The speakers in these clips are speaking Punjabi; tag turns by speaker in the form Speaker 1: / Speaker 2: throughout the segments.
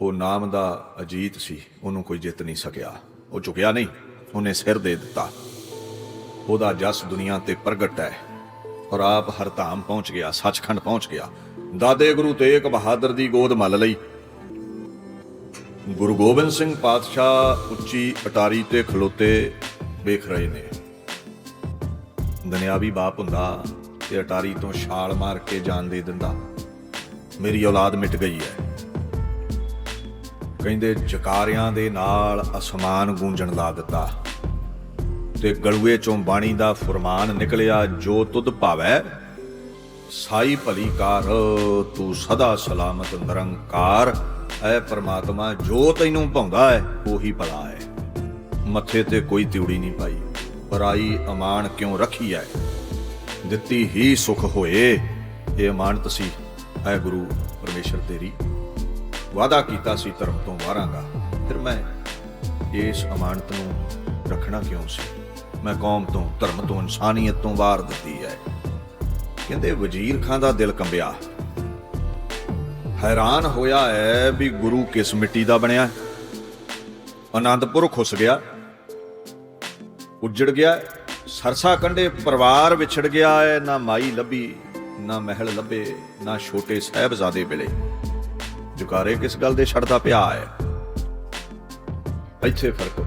Speaker 1: ਉਹ ਨਾਮ ਦਾ ਅਜੀਤ ਸੀ, ਉਹਨੂੰ ਕੋਈ ਜਿੱਤ ਨਹੀਂ ਸਕਿਆ। ਉਹ ਝੁਕਿਆ ਨਹੀਂ, ਉਹਨੇ ਸਿਰ ਦੇ ਦਿੱਤਾ। ਉਹਦਾ ਜਸ ਦੁਨੀਆ ਤੇ ਪ੍ਰਗਟ ਹੈ ਔਰ ਆਪ ਹਰ ਧਾਮ ਪਹੁੰਚ ਗਿਆ, ਸੱਚਖੰਡ ਪਹੁੰਚ ਗਿਆ। ਦਾਦੇ ਗੁਰੂ ਤੇਗ ਬਹਾਦਰ ਦੀ ਗੋਦ ਮੱਲ ਲਈ। ਗੁਰੂ ਗੋਬਿੰਦ ਸਿੰਘ ਪਾਤਸ਼ਾਹ ਉੱਚੀ ਅਟਾਰੀ ਤੇ ਖਲੋਤੇ ਵੇਖ ਰਹੇ ਨੇ। ਦੁਨਿਆਵੀ ਬਾਪ ਹੁੰਦਾ ਤੇ ਅਟਾਰੀ ਤੋਂ ਛਾਲ ਮਾਰ ਕੇ ਜਾਨ ਦੇ ਦਿੰਦਾ। ਮੇਰੀ ਔਲਾਦ ਮਿਟ ਗਈ ਹੈ। ਕਹਿੰਦੇ ਜਕਾਰਿਆਂ ਦੇ ਨਾਲ ਅਸਮਾਨ ਗੂੰਜਣ ਲਾ ਦਿੱਤਾ। ਤੇ ਗਲੂਏ ਚੋਂ ਬਾਣੀ ਦਾ ਫਰਮਾਨ ਨਿਕਲਿਆ, ਜੋ ਤੁਧ ਭਾਵੈ, ਸਾਈ ਭਲੀ ਕਾਰ, ਤੂੰ ਸਦਾ ਸਲਾਮਤ ਨਿਰੰਕਾਰ। ਐ ਪ੍ਰਮਾਤਮਾ, ਜੋ ਤੈਨੂੰ ਭਾਉਂਦਾ ਹੈ, ਉਹੀ ਭਲਾ ਹੈ। ਮੱਥੇ ਤੇ ਕੋਈ ਤਿਉੜੀ ਨਹੀਂ ਪਾਈ। ਪਰਾਈ ਅਮਾਨ ਕਿਉਂ ਰੱਖੀ ਐ? ਦਿੱਤੀ ਹੀ ਸੁਖ ਹੋਏ। ਇਹ ਅਮਾਨਤ ਸੀ। ਐ ਗੁਰੂ ਪਰਮੇਸ਼ਰ ਤੇਰੀ। ਵਾਅਦਾ ਕੀਤਾ ਸੀ ਧਰਮ ਤੋਂ ਵਾਰਾਂਗਾ। ਫਿਰ ਮੈਂ ਇਸ ਅਮਾਨਤ ਨੂੰ ਰੱਖਣਾ ਕਿਉਂ ਸੀ? ਮੈਂ ਕੌਮ ਤੋਂ, ਧਰਮ ਤੋਂ, ਇਨਸਾਨੀਅਤ ਤੋਂ ਵਾਰ ਦਿੱਤੀ ਹੈ। ਕਹਿੰਦੇ ਵਜ਼ੀਰ ਖਾਂ ਦਾ ਦਿਲ ਕੰਬਿਆ। ਹੈਰਾਨ ਹੋਇਆ ਹੈ ਵੀ ਗੁਰੂ ਕਿਸ ਮਿੱਟੀ ਦਾ ਬਣਿਆ ਆਨੰਦਪੁਰ ਖੁੱਸ ਗਿਆ। ਉੱਜੜ ਗਿਆ। ਸਰਸਾ ਕੰਡੇ ਪਰਿਵਾਰ ਵਿਛੜ ਗਿਆ ਹੈ। ਨਾ ਮਾਈ ਲੱਭੀ, ਨਾ ਮਹਿਲ ਲੱਭੇ, ਨਾ ਛੋਟੇ ਸਹਿਬਜ਼ਾਦੇ ਮਿਲੇ। ਜੁਕਾਰੇ ਕਿਸ ਗੱਲ ਦੇ ਛੱਡਦਾ ਪਿਆ ਹੈ? ਇੱਥੇ ਫ਼ਰਕ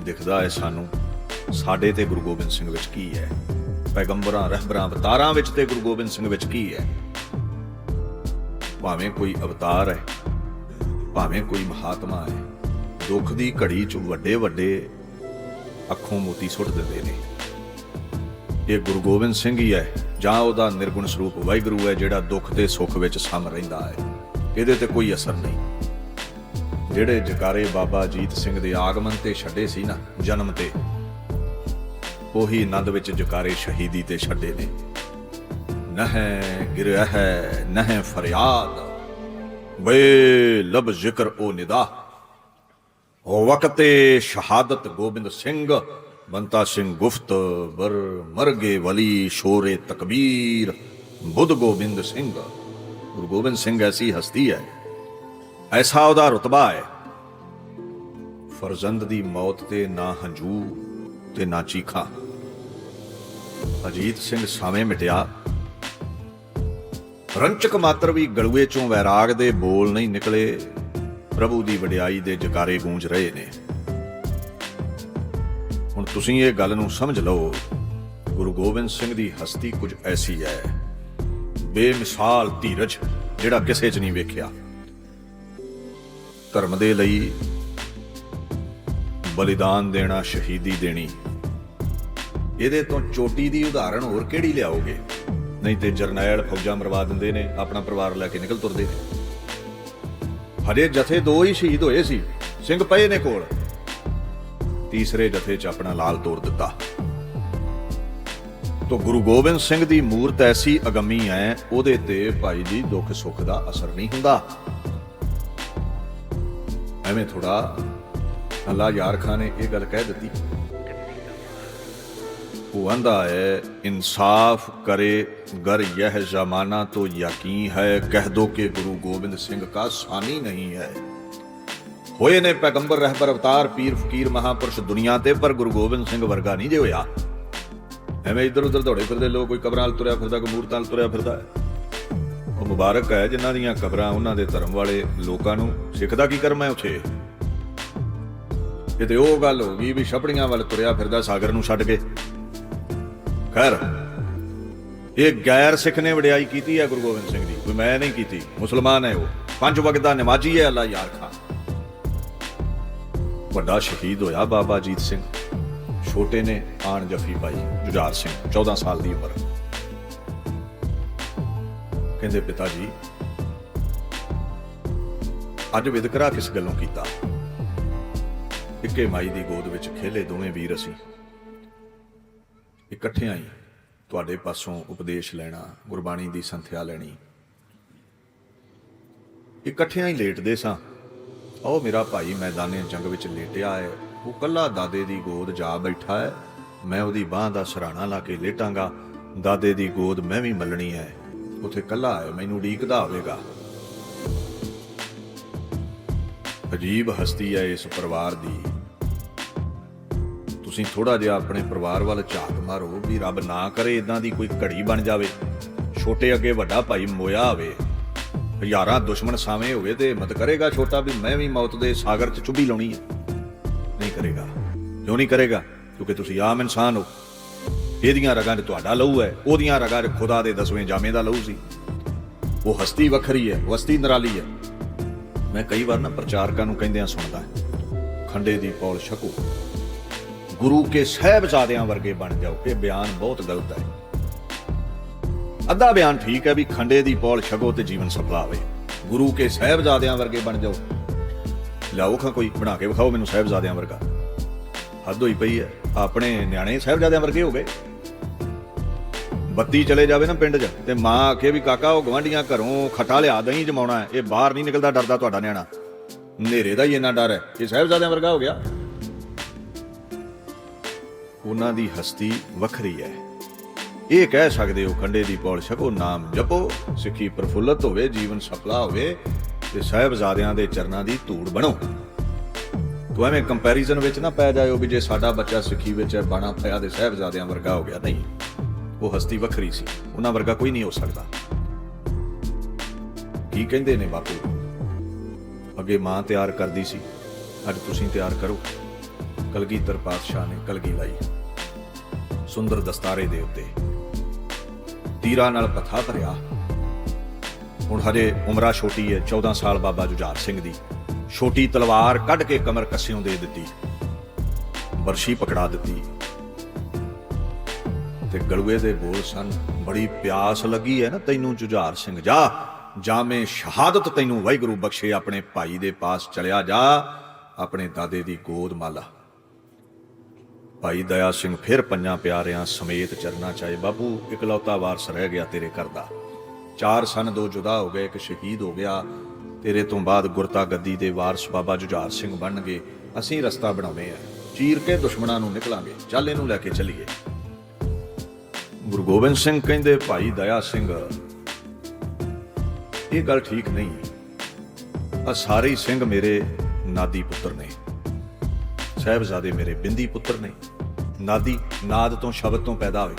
Speaker 1: ਦਿਖਦਾ ਹੈ ਸਾਨੂੰ, ਸਾਡੇ ਤੇ ਗੁਰੂ ਗੋਬਿੰਦ ਸਿੰਘ ਵਿੱਚ ਕੀ ਹੈ? ਪੈਗੰਬਰਾਂ, ਰਹਿਬਰਾਂ, ਅਵਤਾਰਾਂ ਵਿੱਚ ਤੇ ਗੁਰੂ ਗੋਬਿੰਦ ਸਿੰਘ ਵਿੱਚ ਕੀ ਹੈ? ਭਾਵੇਂ ਕੋਈ ਅਵਤਾਰ ਹੈ, ਭਾਵੇਂ ਕੋਈ ਮਹਾਤਮਾ ਹੈ, ਦੁੱਖ ਦੀ ਘੜੀ 'ਚ ਵੱਡੇ ਵੱਡੇ ਅੱਖੋਂ ਮੋਤੀ ਸੁੱਟ ਦਿੰਦੇ ਨੇ। ਇਹ ਗੁਰੂ ਗੋਬਿੰਦ ਸਿੰਘ ਹੀ ਹੈ, ਜਾਂ ਉਹਦਾ ਨਿਰਗੁਣ ਸਰੂਪ ਵਾਹਿਗੁਰੂ ਹੈ, ਜਿਹੜਾ ਦੁੱਖ ਤੇ ਸੁੱਖ ਵਿੱਚ ਸਮ ਰਹਿੰਦਾ ਹੈ। ਇਹਦੇ ਤੇ ਕੋਈ ਅਸਰ ਨਹੀਂ। ਜਿਹੜੇ ਜਕਾਰੇ ਬਾਬਾ ਜੀਤ ਸਿੰਘ ਦੇ ਆਗਮਨ ਤੇ ਛੱਡੇ ਸੀ ਨਾ, ਜਨਮ ਤੇ, ਉਹੀ ਆਨੰਦ ਵਿੱਚ ਜਕਾਰੇ ਸ਼ਹੀਦੀ ਤੇ ਛੱਡੇ ਨੇ। ਨਹਿ ਗਿਰਿਆ ਹੈ ਨਹਿ ਫਰਿਆਦ, ਵੇ ਲਬ ਜ਼ਿਕਰ ਉਹ ਨਿਦਾ। ਹੋ ਵਕਤੇ ਸ਼ਹਾਦਤ ਗੋਬਿੰਦ ਸਿੰਘ, ਬੰਤਾ ਸਿੰਘ ਗੁਫਤ ਬਰ ਮਰਗੇ ਵਲੀ ਸ਼ੋਰੇ ਤਕਬੀਰ, ਬੁੱਧ ਗੋਬਿੰਦ ਸਿੰਘ। ਗੁਰੂ ਗੋਬਿੰਦ ਸਿੰਘ ਐਸੀ ਹਸਤੀ ਹੈ, ਐਸਾ ਉਹਦਾ ਰਤਬਾ ਹੈ। ਫਰਜ਼ੰਦ ਦੀ ਮੌਤ ਤੇ ਨਾ ਹੰਝੂ ਤੇ ਨਾ ਚੀਖਾਂ। ਅਜੀਤ ਸਿੰਘ ਸਾਵੇਂ ਮਿਟਿਆ। ਰੰਚਕ ਮਾਤਰ ਵੀ ਗਲੂਏ ਚੋਂ ਵੈਰਾਗ ਦੇ ਬੋਲ ਨਹੀਂ ਨਿਕਲੇ, ਪ੍ਰਭੂ ਦੀ ਵਡਿਆਈ ਦੇ ਜਕਾਰੇ ਗੂੰਜ ਰਹੇ ਨੇ। ਹੁਣ ਤੁਸੀਂ ਇਹ ਗੱਲ ਨੂੰ ਸਮਝ ਲਓ, ਗੁਰੂ ਗੋਬਿੰਦ ਸਿੰਘ ਦੀ ਹਸਤੀ ਕੁਝ ਐਸੀ ਹੈ। ਬੇਮਿਸਾਲ ਧੀਰਜ ਜਿਹੜਾ ਕਿਸੇ 'ਚ ਨਹੀਂ ਵੇਖਿਆ। ਧਰਮ ਦੇ ਲਈ ਬਲੀਦਾਨ ਦੇਣਾ, ਸ਼ਹੀਦੀ ਦੇਣੀ। ਇਹਦੇ ਤੋਂ ਚੋਟੀ ਦੀ ਉਦਾਹਰਣ ਹੋਰ ਕਿਹੜੀ ਲਿਆਓਗੇ? ਨਹੀਂ ਤੇ ਜਰਨੈਲ ਫੌਜਾਂ ਮਰਵਾ ਦਿੰਦੇ ਨੇ, ਆਪਣਾ ਪਰਿਵਾਰ ਲੈ ਕੇ ਨਿਕਲ ਤੁਰਦੇ ਨੇ। ਹਰੇ ਜਥੇ ਦੋ ਹੀ ਸ਼ਹੀਦ ਹੋਏ ਸੀ, ਸਿੰਘ ਪਏ ਨੇ ਕੋਲ। ਤੀਸਰੇ ਜਥੇ 'ਚ ਆਪਣਾ ਲਾਲ ਤੋੜ ਦਿੱਤਾ। ਤੋ ਗੁਰੂ ਗੋਬਿੰਦ ਸਿੰਘ ਦੀ ਮੂਰਤ ਐਸੀ ਅਗੰਮੀ ਹੈ ਉਹਦੇ ਤੇ ਭਾਈ ਜੀ ਦੁੱਖ ਸੁੱਖ ਦਾ ਅਸਰ ਨਹੀਂ ਹੁੰਦਾ। ਐਵੇਂ ਥੋੜਾ ਅੱਲਾ ਯਾਰ ਖਾਨ ਨੇ ਇਹ ਗੱਲ ਕਹਿ ਦਿੱਤੀ। ਉਹ ਆਂਦਾ ਹੈ ਇਨਸਾਫ ਕਰੇ ਗਰ ਯਹ ਜ਼ਮਾਨਾ ਤੋਂ ਯਕੀਨ ਹੈ, ਕਹਿ ਦੋ ਕਿ ਗੁਰੂ ਗੋਬਿੰਦ ਸਿੰਘ ਕਾ ਸਾਨੀ ਨਹੀਂ ਹੈ। ਹੋਏ ਨੇ ਪੈਗੰਬਰ, ਰਹਿਬਰ, ਅਵਤਾਰ, ਪੀਰ, ਫਕੀਰ, ਮਹਾਪੁਰਸ਼ ਦੁਨੀਆ ਤੇ, ਪਰ ਗੁਰੂ ਗੋਬਿੰਦ ਸਿੰਘ ਵਰਗਾ ਨਹੀਂ ਜੇ ਹੋਇਆ। ਐਵੇਂ ਇੱਧਰ ਉੱਧਰ ਦੌੜੇ ਫਿਰਦੇ, ਲੋਕ ਕੋਈ ਕਬਰਾਂ 'ਲ ਤੁਰਿਆ ਫਿਰਦਾ, ਕੋਈ ਮੂਰਤਾਂ 'ਲ ਤੁਰਿਆ ਫਿਰਦਾ। ਹੈ ਉਹ ਮੁਬਾਰਕ ਹੈ ਜਿਨ੍ਹਾਂ ਦੀਆਂ ਕਬਰਾਂ ਉਹਨਾਂ ਦੇ ਧਰਮ ਵਾਲੇ ਲੋਕਾਂ ਨੂੰ। ਸਿੱਖ ਦਾ ਕੀ ਕਰਮ ਹੈ ਉੱਥੇ? ਇਹ ਤੇ ਉਹ ਗੱਲ ਹੋ ਗਈ ਵੀ ਛਪੜੀਆਂ ਵੱਲ ਤੁਰਿਆ ਫਿਰਦਾ ਸਾਗਰ ਨੂੰ ਛੱਡ ਕੇ। ਖੈਰ, ਇਹ ਗੈਰ ਸਿੱਖ ਨੇ ਵਡਿਆਈ ਕੀਤੀ ਹੈ ਗੁਰੂ ਗੋਬਿੰਦ ਸਿੰਘ ਦੀ ਕੋਈ ਮੈਂ ਨਹੀਂ ਕੀਤੀ, ਮੁਸਲਮਾਨ ਹੈ ਉਹ। ਪੰਜ ਵਕਤ ਦਾ ਨਮਾਜ਼ੀ ਹੈ ਅੱਲਾ ਯਾਰ ਖਾਨ। ਵੱਡਾ ਸ਼ਹੀਦ ਹੋਇਆ ਬਾਬਾ ਜੀਤ ਸਿੰਘ। ਛੋਟੇ ਨੇ ਆਣ ਜਫੀ ਪਾਈ ਜੁਝਾਰ ਸਿੰਘ 14 ਸਾਲ ਦੀ ਉਮਰ। ਕਹਿੰਦੇ, ਪਿਤਾ ਜੀ, ਅੱਜ ਵਿਦਕਰਾ ਕਿਸ ਗੱਲੋਂ ਕੀਤਾ? ਇੱਕੇ ਮਾਈ ਦੀ ਗੋਦ ਵਿੱਚ ਖੇਲੇ ਦੋਵੇਂ ਵੀਰ ਅਸੀਂ। ਇਕੱਠਿਆਂ ਹੀ ਤੁਹਾਡੇ ਪਾਸੋਂ ਉਪਦੇਸ਼ ਲੈਣਾ, ਗੁਰਬਾਣੀ ਦੀ ਸੰਥਿਆ ਲੈਣੀ। ਇਕੱਠਿਆਂ ਹੀ ਲੇਟਦੇ ਸਾਂ। ਉਹ ਮੇਰਾ ਭਾਈ ਮੈਦਾਨੇ ਜੰਗ ਵਿੱਚ ਲੇਟਿਆ ਹੈ। ਉਹ ਕੱਲਾ ਦਾਦੇ ਦੀ ਗੋਦ ਜਾ ਬੈਠਾ ਹੈ। ਮੈਂ ਉਹਦੀ ਬਾਹ ਦਾ ਸਰਾਣਾ ਲਾ ਕੇ ਲੇਟਾਂਗਾ। ਦਾਦੇ ਦੀ ਗੋਦ ਮੈਂ ਵੀ ਮੱਲਣੀ ਹੈ। ਉਥੇ ਕੱਲਾ ਹੈ ਮੈਨੂੰ ਉਡੀਕਦਾ ਹੋਵੇਗਾ ਅਜੀਬ ਹਸਤੀ ਹੈ ਇਸ ਪਰਿਵਾਰ ਦੀ। ਤੁਸੀਂ ਥੋੜਾ ਜਿਹਾ ਆਪਣੇ ਪਰਿਵਾਰ ਵੱਲ ਝਾਕ ਮਾਰੋ ਵੀ ਰੱਬ ਨਾ ਕਰੇ ਇਦਾਂ ਦੀ ਕੋਈ ਘੜੀ ਬਣ ਜਾਵੇ। ਛੋਟੇ ਅੱਗੇ ਵੱਡਾ ਭਾਈ ਮੋਇਆ ਹੋਵੇ। ਹਜ਼ਾਰਾਂ ਦੁਸ਼ਮਣ ਸਾਵੇਂ ਹੋਵੇ ਤੇ ਮਤ ਕਰੇਗਾ ਛੋਟਾ ਵੀ ਮੈਂ ਵੀ ਮੌਤ ਦੇ ਸਾਗਰ 'ਚ ਚੁੱਭੀ ਲਾਉਣੀ ਹੈ। ਕਰੇਗਾ। ਕਿਉਂ ਨਹੀਂ ਕਰੇਗਾ? ਕਿਉਂਕਿ ਤੁਸੀਂ ਆਮ ਇਨਸਾਨ ਹੋ। ਇਹਦੀਆਂ ਰਗਾਂ 'ਚ ਤੁਹਾਡਾ ਲਹੂ ਹੈ। ਉਹਦੀਆਂ ਰਗਾਂ 'ਚ ਖੁਦਾ ਦੇ ਦਸਵੇਂ ਜਾਮੇ ਦਾ ਲਹੂ ਸੀ। ਉਹ ਹਸਤੀ ਵੱਖਰੀ ਹੈ, ਹਸਤੀ ਨਿਰਾਲੀ ਹੈ। ਮੈਂ ਕਈ ਵਾਰ ਨਾ ਪ੍ਰਚਾਰਕਾਂ ਨੂੰ ਕਹਿੰਦਿਆਂ ਸੁਣਦਾ ਖੰਡੇ ਦੀ ਪੌਲ ਛਕੋ। ਗੁਰੂ ਕੇ ਸਹਿਬਜ਼ਾਦਿਆਂ ਵਰਗੇ ਬਣ ਜਾਓ। ਇਹ ਬਿਆਨ ਬਹੁਤ ਗਲਤ ਹੈ। ਅੱਧਾ ਬਿਆਨ ਠੀਕ ਹੈ ਵੀ ਖੰਡੇ ਦੀ ਪੌਲ ਛਕੋ ਤੇ ਜੀਵਨ ਸਫਲਾ ਹੋਵੇ ਗੁਰੂ ਕੇ ਸਹਿਬਜ਼ਾਦਿਆਂ ਵਰਗੇ ਬਣ ਜਾਓ। ਲਿਆਓ ਖਾਂ ਕੋਈ ਬਣਾ ਕੇ ਵਿਖਾਓ ਮੈਨੂੰ ਸਹਿਬਜ਼ਾਦਿਆਂ ਵਰਗਾ। ਹੱਦ ਹੋਈ ਪਈ ਹੈ। ਆਪਣੇ ਨਿਆਣੇ ਸਹਿਬਜ਼ਾਦਿਆਂ ਵਰਗੇ ਹੋ ਗਏ। ਬੱਤੀ ਚਲੇ ਜਾਵੇ ਨਾ ਪਿੰਡ 'ਚ ਤੇ ਮਾਂ ਆਖੇ ਵੀ ਕਾਕਾ, ਉਹ ਗਵਾਂਢੀਆਂ ਘਰੋਂ ਖਟਾ ਲਿਆ ਦਹੀਂ ਜਮਾਉਣਾ ਹੈ। ਇਹ ਬਾਹਰ ਨਹੀਂ ਨਿਕਲਦਾ, ਡਰਦਾ ਤੁਹਾਡਾ ਨਿਆਣਾ। ਹਨੇਰੇ ਦਾ ਹੀ ਇੰਨਾ ਡਰ ਹੈ। ਇਹ ਸਾਹਿਬਜ਼ਾਦਿਆਂ ਵਰਗਾ ਹੋ ਗਿਆ। ਉਹਨਾਂ ਦੀ ਹਸਤੀ ਵੱਖਰੀ ਹੈ। ਇਹ ਕਹਿ ਸਕਦੇ ਹੋ ਖੰਡੇ ਦੀ ਪੌਲ ਛਕੋ, ਨਾਮ ਜਪੋ। ਸਿੱਖੀ ਪ੍ਰਫੁੱਲਤ ਹੋਵੇ, ਜੀਵਨ ਸਫਲਾ ਹੋਵੇ। ਤੇ ਸਾਹਿਬਜ਼ਾਦਿਆਂ ਦੇ ਚਰਨਾਂ ਦੀ ਧੂੜ ਬਣੋ। ਤੂੰ ਐਵੇਂ ਕੰਪੈਰੀਜ਼ਨ ਵਿੱਚ ਨਾ ਪੈ ਜਾਇਓ ਵੀ ਜੇ ਸਾਡਾ ਬੱਚਾ ਸਿੱਖੀ ਵਿੱਚ ਬਾਣਾ ਪਿਆ ਦੇ ਸਾਹਿਬਜ਼ਾਦਿਆਂ ਵਰਗਾ ਹੋ ਗਿਆ, ਨਹੀਂ। ਉਹ ਹਸਤੀ ਵੱਖਰੀ ਸੀ। ਉਹਨਾਂ ਵਰਗਾ ਕੋਈ ਨਹੀਂ ਹੋ ਸਕਦਾ। ਕੀ ਕਹਿੰਦੇ ਨੇ ਬਾਪੂ? ਅੱਗੇ ਮਾਂ ਤਿਆਰ ਕਰਦੀ ਸੀ। ਅੱਜ ਤੁਸੀਂ ਤਿਆਰ ਕਰੋ। ਕਲਗੀਧਰ ਪਾਤਸ਼ਾਹ ਨੇ ਕਲਗੀ ਲਾਈ। ਸੁੰਦਰ ਦਸਤਾਰੇ ਦੇ ਉੱਤੇ। ਤੀਰਾਂ ਨਾਲ ਪਥਾ ਭਰਿਆ ਹੁਣ ਹਜੇ ਉਮਰਾ ਛੋਟੀ ਹੈ 14 ਸਾਲ ਬਾਬਾ ਜੁਝਾਰ ਸਿੰਘ ਦੀ। ਛੋਟੀ ਤਲਵਾਰ ਕੱਢ ਕੇ ਕਮਰ ਕੱਸਿਓਂ ਦੇ ਦਿੱਤੀ। ਬਰਸ਼ੀ ਪਕੜਾ ਦਿੱਤੀ। ਤੇ ਗਲੂਏ ਦੇ ਬੋਲ ਸਨ, ਬੜੀ ਪਿਆਸ ਲੱਗੀ ਹੈ ਨਾ ਤੈਨੂੰ ਜੁਝਾਰ ਸਿੰਘ, ਜਾ। ਜਾਵੇਂ ਸ਼ਹਾਦਤ ਤੈਨੂੰ ਵਾਹਿਗੁਰੂ ਬਖਸ਼ੇ, ਆਪਣੇ ਭਾਈ ਦੇ ਪਾਸ ਚਲਿਆ ਜਾ। ਆਪਣੇ ਦਾਦੇ ਦੀ ਗੋਦ ਮਾਲਾ ਭਾਈ ਦਇਆ ਸਿੰਘ ਫਿਰ ਪੰਜਾਂ ਪਿਆਰਿਆਂ ਸਮੇਤ ਚਰਨਾ ਚਾਹੇ ਬਾਬੂ ਇਕਲੌਤਾ ਵਾਰਸ ਰਹਿ ਗਿਆ ਤੇਰੇ ਘਰ ਦਾ। ਚਾਰ ਸਨ, ਦੋ ਜੁਦਾ ਹੋ ਗਏ, ਇੱਕ ਸ਼ਹੀਦ ਹੋ ਗਿਆ। ਤੇਰੇ ਤੋਂ ਬਾਅਦ ਗੁਰਤਾ ਗੱਦੀ ਦੇ ਵਾਰਸ ਬਾਬਾ ਜੁਝਾਰ ਸਿੰਘ ਬਣਨਗੇ। ਅਸੀਂ ਰਸਤਾ ਬਣਾਉਨੇ ਆ। ਚੀਰ ਕੇ ਦੁਸ਼ਮਣਾਂ ਨੂੰ ਨਿਕਲਾਂਗੇ। ਚੱਲ ਇਹਨੂੰ ਲੈ ਕੇ ਚੱਲੀਏ। ਗੁਰੂ ਗੋਬਿੰਦ ਸਿੰਘ ਕਹਿੰਦੇ, ਭਾਈ ਦਇਆ ਸਿੰਘ, ਇਹ ਗੱਲ ਠੀਕ ਨਹੀਂ। ਆ ਸਾਰੇ ਸਿੰਘ ਮੇਰੇ ਨਾਦੀ ਪੁੱਤਰ ਨੇ। ਸਹਿਬਜ਼ਾਦੇ ਮੇਰੇ ਬਿੰਦੀ ਪੁੱਤਰ ਨੇ। ਨਾਦੀ, ਨਾਦ ਤੋਂ ਸ਼ਬਦ ਤੋਂ ਪੈਦਾ ਹੋਏ।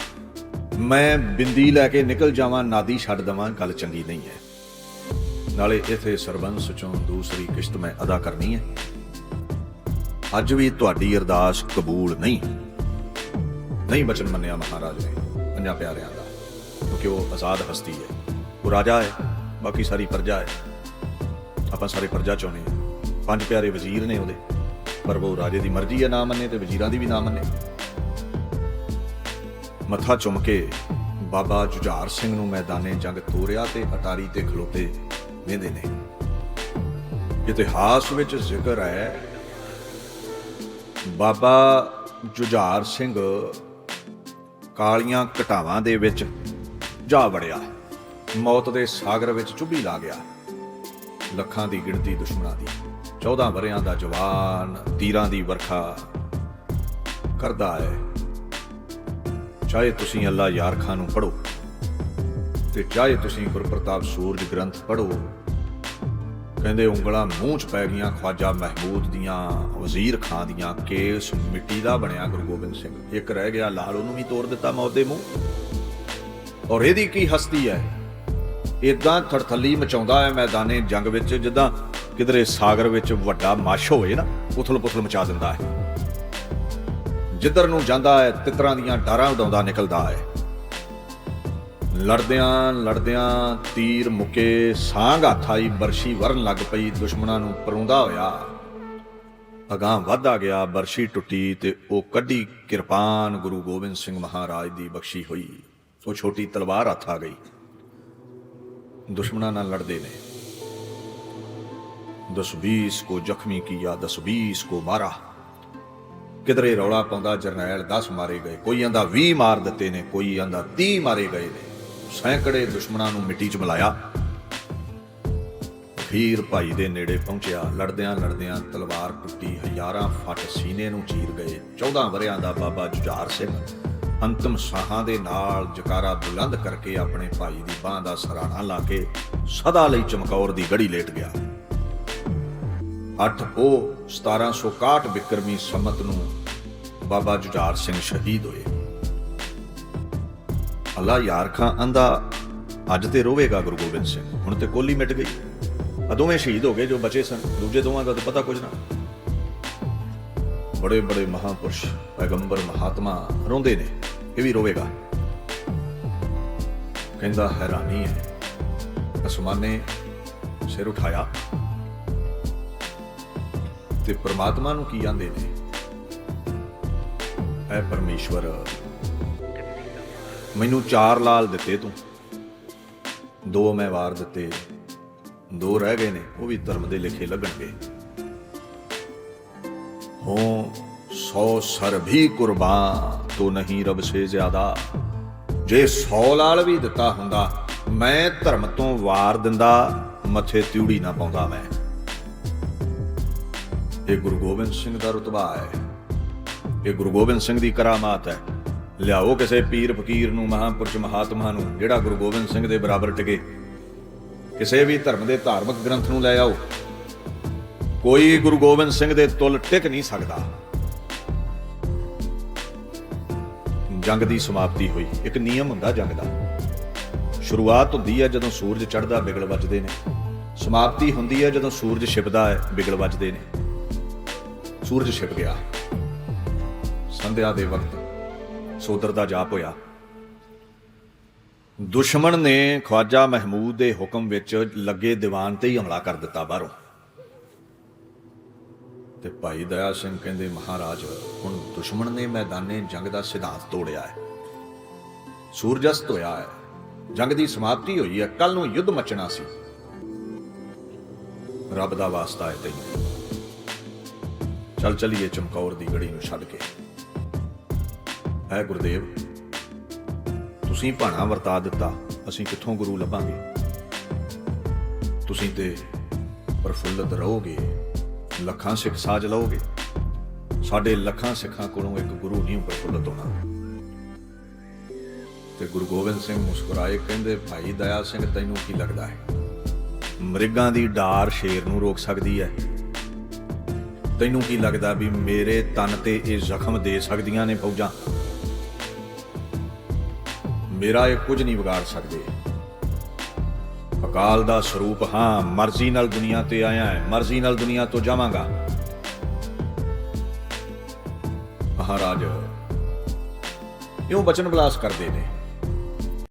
Speaker 1: ਮੈਂ ਬਿੰਦੀ ਲੈ ਕੇ ਨਿਕਲ ਜਾਵਾਂ, ਨਾਦੀ ਛੱਡ ਦਵਾਂ, ਗੱਲ ਚੰਗੀ ਨਹੀਂ ਹੈ। ਨਾਲੇ ਇਥੇ ਸਰਬੰਸ ਚੋਂ ਦੂਸਰੀ ਕਿਸ਼ਤ ਮੈਂ ਅਦਾ ਕਰਨੀ ਹੈ। ਅੱਜ ਵੀ ਤੁਹਾਡੀ ਅਰਦਾਸ ਕਬੂਲ ਨਹੀਂ। ਨਹੀਂ ਬਚਨ ਮੰਨਿਆ ਮਹਾਰਾਜ ਨੇ ਪੰਜਾਂ ਪਿਆਰਿਆਂ ਦਾ। ਕਿਉਂਕਿ ਉਹ ਆਜ਼ਾਦ ਹਸਤੀ ਹੈ। ਉਹ ਰਾਜਾ ਹੈ, ਬਾਕੀ ਸਾਰੀ ਪ੍ਰਜਾ ਹੈ। ਆਪਾਂ ਸਾਰੇ ਪ੍ਰਜਾ ਚਾਹੁੰਦੇ ਹਾਂ ਪੰਜ ਪਿਆਰੇ ਵਜ਼ੀਰ ਨੇ ਉਹਦੇ। ਪਰ ਉਹ ਰਾਜੇ ਦੀ ਮਰਜ਼ੀ ਹੈ ਨਾ ਮੰਨੇ ਤੇ ਵਜ਼ੀਰਾਂ ਦੀ ਵੀ ਨਾ ਮੰਨੇ। ਮੱਥਾ ਚੁੰਮ ਕੇ ਬਾਬਾ ਜੁਝਾਰ ਸਿੰਘ ਨੂੰ ਮੈਦਾਨੇ ਜੰਗ ਤੋਰਿਆ ਤੇ ਅਟਾਰੀ ਤੇ ਖਲੋਤੇ ਵੇਂਦੇ ਨੇ। ਇਤਿਹਾਸ ਵਿੱਚ ਜ਼ਿਕਰ ਹੈ, ਬਾਬਾ ਜੁਝਾਰ ਸਿੰਘ ਕਾਲੀਆਂ ਘਟਾਵਾਂ ਦੇ ਵਿੱਚ ਜਾ ਵੜਿਆ, ਮੌਤ ਦੇ ਸਾਗਰ ਵਿੱਚ ਚੁੱਭੀ ਲਾ ਗਿਆ, ਲੱਖਾਂ ਦੀ ਗਿਣਤੀ ਦੁਸ਼ਮਣਾਂ ਦੀ 14 ਵਰਿਆਂ ਦਾ ਜਵਾਨ ਤੀਰਾਂ ਦੀ ਵਰਖਾ ਕਰਦਾ ਹੈ। ਚਾਹੇ ਤੁਸੀਂ ਅੱਲਾ ਯਾਰ ਖਾਨ ਨੂੰ ਪੜੋ ਤੇ ਚਾਹੇ ਤੁਸੀਂ ਗੁਰਪ੍ਰਤਾਪ ਸੂਰਜ ਗ੍ਰੰਥ ਪੜੋ ਕਹਿੰਦੇ ਉਂਗਲਾਂ ਮੂੰਹ 'ਚ ਪੈ ਗਈਆਂ, ਖਵਾਜਾ ਮਹਿਮੂਦ ਦੀਆਂ, ਵਜ਼ੀਰ ਖਾਂ ਦੀਆਂ, ਕੇਸ ਮਿੱਟੀ ਦਾ ਬਣਿਆ ਗੁਰੂ ਗੋਬਿੰਦ ਸਿੰਘ। ਇੱਕ ਰਹਿ ਗਿਆ, ਲਾਲ ਉਹਨੂੰ ਵੀ ਤੋੜ ਦਿੱਤਾ ਮੌਤ ਦੇ ਮੂੰਹ। ਔਰ ਇਹਦੀ ਕੀ ਹਸਤੀ ਹੈ? ਇਦਾਂ ਥੜਥੱਲੀ ਮਚਾਉਂਦਾ ਹੈ ਮੈਦਾਨੇ ਜੰਗ ਵਿੱਚ, ਜਿੱਦਾਂ ਕਿਧਰੇ ਸਾਗਰ ਵਿੱਚ ਵੱਡਾ ਮੱਛ ਹੋਵੇ ਨਾ, ਉਥਲ-ਪੁਥਲ ਮਚਾ ਦਿੰਦਾ ਹੈ। ਜਿੱਧਰ ਨੂੰ ਜਾਂਦਾ ਹੈ, ਤਿੱਤਰਾਂ ਦੀਆਂ ਡਾਰਾਂ ਉਡਾਉਂਦਾ ਨਿਕਲਦਾ ਹੈ। ਲੜਦਿਆਂ ਲੜਦਿਆਂ ਤੀਰ ਮੁਕੇ ਸਾਂਗ ਹੱਥ ਆਈ ਬਰਸ਼ੀ ਵਰਨ ਲੱਗ ਪਈ, ਦੁਸ਼ਮਣਾਂ ਨੂੰ ਪਰੋਂਦਾ ਹੋਇਆ। ਅਗਾਂਹ ਵੱਧਦਾ ਗਿਆ, ਬਰਸ਼ੀ ਟੁੱਟੀ ਤੇ ਉਹ ਕੱਢੀ ਕਿਰਪਾਨ ਗੁਰੂ ਗੋਬਿੰਦ ਸਿੰਘ ਮਹਾਰਾਜ ਦੀ ਬਖਸ਼ੀ ਹੋਈ। ਉਹ ਛੋਟੀ ਤਲਵਾਰ ਹੱਥ ਆ ਗਈ। ਦੁਸ਼ਮਣਾਂ ਨਾਲ ਲੜਦੇ ਨੇ। ਦਸ 20 ਕੋ ਜ਼ਖਮੀ ਕੀਆ, ਦਸ 20 ਕੋ ਮਾਰਾ। ਕਿਧਰੇ ਰੌਲਾ ਪਾਉਂਦਾ, ਜਰਨੈਲ 10 ਮਾਰੇ ਗਏ। ਕੋਈ ਆਂਦਾ 20 ਮਾਰ ਦਿੱਤੇ ਨੇ, ਕੋਈ ਆਂਦਾ 30 ਮਾਰੇ ਗਏ ਨੇ। ਸੈਂਕੜੇ ਦੁਸ਼ਮਣਾਂ ਨੂੰ ਮਿੱਟੀ 'ਚ ਮਿਲਾਇਆ। ਫੀਰ ਭਾਈ ਦੇ ਨੇੜੇ ਪਹੁੰਚਿਆ। ਲੜਦਿਆਂ ਲੜਦਿਆਂ ਤਲਵਾਰ ਟੁੱਟੀ, ਹਜ਼ਾਰਾਂ ਫੱਟ ਸੀਨੇ ਨੂੰ ਚੀਰ ਗਏ। 14 ਵਰਿਆਂ ਦਾ ਬਾਬਾ ਜੁਝਾਰ ਸਿੰਘ ਅੰਤਮ ਸਾਹਾਂ ਦੇ ਨਾਲ ਜਕਾਰਾ ਬੁਲੰਦ ਕਰਕੇ ਆਪਣੇ ਭਾਈ ਦੀ ਬਾਹ ਦਾ ਸਰਾਣਾ ਲਾ ਕੇ ਸਦਾ ਲਈ ਚਮਕੌਰ ਦੀ ਗੜੀ ਲੇਟ ਗਿਆ। 8 ਉਹ 1761 ਬਿਕਰਮੀ ਸੰਮਤ ਨੂੰ ਬਾਬਾ ਜੁਝਾਰ ਸਿੰਘ ਸ਼ਹੀਦ ਹੋਏ। ਅੱਲਾ ਯਾਰ ਖਾਂ ਆਂਦਾ ਅੱਜ ਤੇ ਰੋਵੇਗਾ ਗੁਰੂ ਗੋਬਿੰਦ ਸਿੰਘ। ਹੁਣ ਤੇ ਕੋਲੀ ਮਿਟ ਗਈ। ਆ ਦੋਵੇਂ ਸ਼ਹੀਦ ਹੋ ਗਏ ਜੋ ਬਚੇ ਸਨ। ਦੂਜੇ ਦੋਵਾਂ ਦਾ ਤਾਂ ਪਤਾ ਕੁਝ ਨਾ। ਬੜੇ ਬੜੇ ਮਹਾਪੁਰਸ਼ ਪੈਗੰਬਰ ਮਹਾਤਮਾ ਰੋਂਦੇ ਨੇ ਇਹ ਵੀ ਰੋਵੇਗਾ। ਕਹਿੰਦਾ ਹੈਰਾਨੀ ਹੈ। ਅਸਮਾਨੇ ਸਿਰ ਉਠਾਇਆ। ਤੇ ਪ੍ਰਮਾਤਮਾ ਨੂੰ ਕੀ ਆਂਦੇ ਨੇ? ਐ ਪਰਮੇਸ਼ਵਰ, ਮੈਨੂੰ ਚਾਰ ਲਾਲ ਦਿੱਤੇ ਤੂੰ। ਦੋ ਮੈਂ ਵਾਰ ਦਿੱਤੇ, ਦੋ ਰਹਿ ਗਏ ਨੇ, ਉਹ ਵੀ ਧਰਮ ਦੇ ਲਿਖੇ ਲੱਗਣਗੇ। ਹੋ, ਸੌ ਸਰ ਵੀ ਕੁਰਬਾਨ, ਤੋ ਨਹੀਂ ਰਬ ਸੇ ਜ਼ਿਆਦਾ। ਜੇ ਸੌ ਲਾਲ ਵੀ ਦਿੱਤਾ ਹੁੰਦਾ, ਮੈਂ ਧਰਮ ਤੋਂ ਵਾਰ ਦਿੰਦਾ, ਮੱਥੇ ਤਿਉੜੀ ਨਾ ਪਾਉਂਦਾ ਮੈਂ। ਇਹ ਗੁਰੂ ਗੋਬਿੰਦ ਸਿੰਘ ਦਾ ਰਤਬਾ ਹੈ। ਇਹ ਗੁਰੂ ਗੋਬਿੰਦ ਸਿੰਘ ਦੀ ਕਰਾਮਾਤ ਹੈ। ਲਿਆਓ ਕਿਸੇ ਪੀਰ ਫਕੀਰ ਨੂੰ, ਮਹਾਂਪੁਰਸ਼ ਮਹਾਤਮਾ ਨੂੰ, ਜਿਹੜਾ ਗੁਰੂ ਗੋਬਿੰਦ ਸਿੰਘ ਦੇ ਬਰਾਬਰ ਟਿਕੇ। ਕਿਸੇ ਵੀ ਧਰਮ ਦੇ ਧਾਰਮਿਕ ਗ੍ਰੰਥ ਨੂੰ ਲੈ ਆਓ। ਕੋਈ ਗੁਰੂ ਗੋਬਿੰਦ ਸਿੰਘ ਦੇ ਤੁਲ ਟਿਕ ਨਹੀਂ ਸਕਦਾ। ਜੰਗ ਦੀ ਸਮਾਪਤੀ ਹੋਈ। ਇੱਕ ਨਿਯਮ ਹੁੰਦਾ ਜੰਗ ਦਾ। ਸ਼ੁਰੂਆਤ ਹੁੰਦੀ ਹੈ ਜਦੋਂ ਸੂਰਜ ਚੜ੍ਹਦਾ, ਬਿਗਲ ਵੱਜਦੇ ਨੇ। ਸਮਾਪਤੀ ਹੁੰਦੀ ਹੈ ਜਦੋਂ ਸੂਰਜ ਛਿਪਦਾ ਹੈ, ਬਿਗਲ ਵੱਜਦੇ ਨੇ। ਸੂਰਜ ਛਿਪ ਗਿਆ। ਸੰਧਿਆ ਦੇ ਵਕਤ ਸੋਦਰ ਦਾ ਜਾਪ ਹੋਇਆ। ਦੁਸ਼ਮਣ ਨੇ ਖਵਾਜਾ ਮਹਿਮੂਦ ਦੇ ਹੁਕਮ ਵਿੱਚ ਲੱਗੇ ਦੀਵਾਨ ਤੇ ਹੀ ਹਮਲਾ ਕਰ ਦਿੱਤਾ ਬਾਹਰੋਂ। ਤੇ ਭਾਈ ਦਇਆ ਸਿੰਘ ਕਹਿੰਦੇ, ਮਹਾਰਾਜ, ਹੁਣ ਦੁਸ਼ਮਣ ਨੇ ਮੈਦਾਨੇ ਜੰਗ ਦਾ ਸਿਧਾਂਤ ਤੋੜਿਆ ਹੈ। ਸੂਰਜਸਤ ਹੋਇਆ ਹੈ। ਜੰਗ ਦੀ ਸਮਾਪਤੀ ਹੋਈ ਹੈ। ਕੱਲ ਨੂੰ ਯੁੱਧ ਮਚਣਾ ਸੀ। ਰੱਬ ਦਾ ਵਾਸਤਾ ਹੈ ਤੈਨੂੰ ਚੱਲ ਚਲੀਏ ਚਮਕੌਰ ਦੀ ਗੜੀ ਨੂੰ ਛੱਡ ਕੇ। ਹੈ ਗੁਰਦੇਵ? ਤੁਸੀਂ ਭਾਣਾ ਵਰਤਾ ਦਿੱਤਾ, ਅਸੀਂ ਕਿੱਥੋਂ ਗੁਰੂ ਲੱਭਾਂਗੇ? ਤੁਸੀਂ ਤੇ ਪ੍ਰਫੁੱਲਤ ਰਹੋਗੇ, ਲੱਖਾਂ ਸਿੱਖ ਸਾਜ ਲਓਗੇ। ਸਾਡੇ ਲੱਖਾਂ ਸਿੱਖਾਂ ਕੋਲੋਂ ਇੱਕ ਗੁਰੂ ਨਹੀਂ ਪ੍ਰਫੁੱਲਤ ਹੋਣਾ। ਤੇ ਗੁਰੂ ਗੋਬਿੰਦ ਸਿੰਘ ਮੁਸਕਰਾਏ ਕਹਿੰਦੇ, ਭਾਈ ਦਇਆ ਸਿੰਘ, ਤੈਨੂੰ ਕੀ ਲੱਗਦਾ ਹੈ? ਮ੍ਰਿਗਾਂ ਦੀ ਡਾਰ ਸ਼ੇਰ ਨੂੰ ਰੋਕ ਸਕਦੀ ਹੈ। ਤੈਨੂੰ ਕੀ ਲੱਗਦਾ ਵੀ ਮੇਰੇ ਤਨ ਤੇ ਇਹ ਜ਼ਖਮ ਦੇ ਸਕਦੀਆਂ ਨੇ ਫੌਜਾਂ? ਮੇਰਾ ਇਹ ਕੁਝ ਨਹੀਂ ਵਿਗਾੜ ਸਕਦੇ। ਅਕਾਲ ਦਾ ਸਰੂਪ ਹਾਂ, ਮਰਜ਼ੀ ਨਾਲ ਦੁਨੀਆ ਤੇ ਆਇਆ ਹੈ, ਮਰਜ਼ੀ ਨਾਲ ਦੁਨੀਆ ਤੋਂ ਜਾਵਾਂਗਾ। ਮਹਾਰਾਜ, ਇਉਂ ਬਚਨ ਬਲਾਸ ਕਰਦੇ ਨੇ।